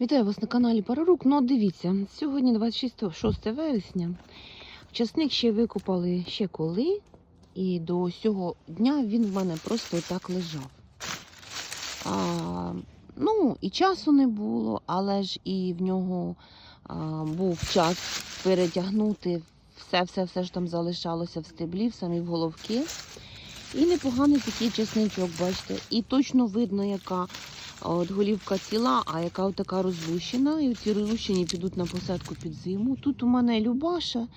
Вітаю вас на каналі Парарук. Ну, дивіться, сьогодні 26 6 вересня. Часник ще викопали ще коли, і до цього дня він в мене просто так лежав. А, ну, і часу не було, але ж і в нього а, був час перетягнути все-все-все, що там залишалося в стеблі, в самі в головки. І непоганий такий часничок, бачите. І точно видно, яка От голівка ціла, а яка от така розлущена. І ці розлущені підуть на посадку під зиму. Тут у мене Любаша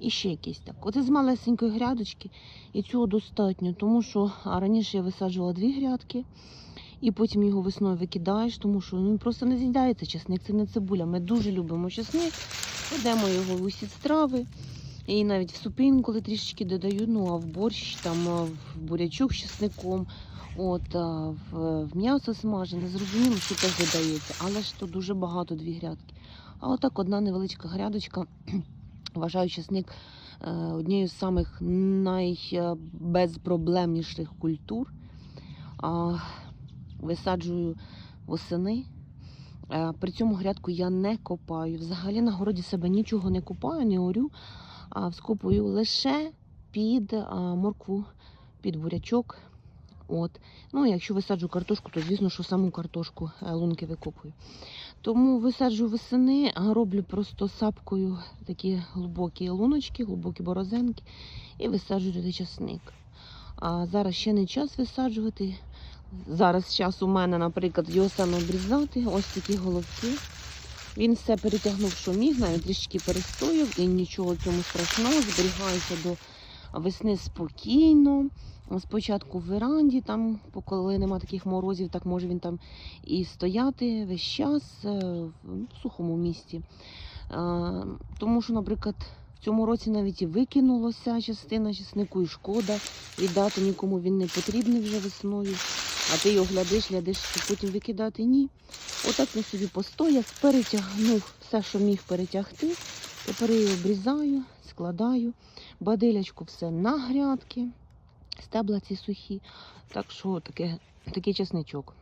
і ще якийсь так. Оце з малесенької грядочки, і цього достатньо, тому що раніше я висаджувала дві грядки, і потім його весною викидаєш, тому що ну, він просто не з'їдається чесник, це не цибуля. Ми дуже любимо чесник, кладемо його в усі страви. І навіть в супи інколи трішечки додаю, ну а в борщ, там в бурячок з чесником. От в, в м'ясо смажене, зрозуміло, що теж додається, але ж то дуже багато дві грядки. А отак одна невеличка грядочка, вважаю чесник е, однією з самих найбезпроблемніших культур. А, висаджую восени. Е, При цьому грядку я не копаю. Взагалі на городі себе нічого не копаю, не орю, а вскопую лише під моркву, під бурячок. От. Ну, якщо висаджу картошку, то звісно, що саму картошку е, лунки викопую. Тому висаджу весени, роблю просто сапкою такі глибокі луночки, глибокі борозенки і висаджую туди часник. А зараз ще не час висаджувати. Зараз час у мене, наприклад, його саме обрізати. Ось такі головки. Він все перетягнув, що міг, навіть трішки перестояв і нічого цьому страшного, зберігається до весни спокійно. Спочатку в веранді, там, коли нема таких морозів, так може він там і стояти весь час е, в сухому місті. Е, Тому що, наприклад, в цьому році навіть і викинулося частина чеснику, і шкода віддати нікому він не потрібний вже весною. А ти його глядиш, глядиш, щоб потім викидати. Ні. Отак він собі постояв, перетягнув все, що міг перетягти. Тепер її обрізаю, складаю, бадилячку все на грядки, стебла ці сухі. Так що таке, такий чесничок.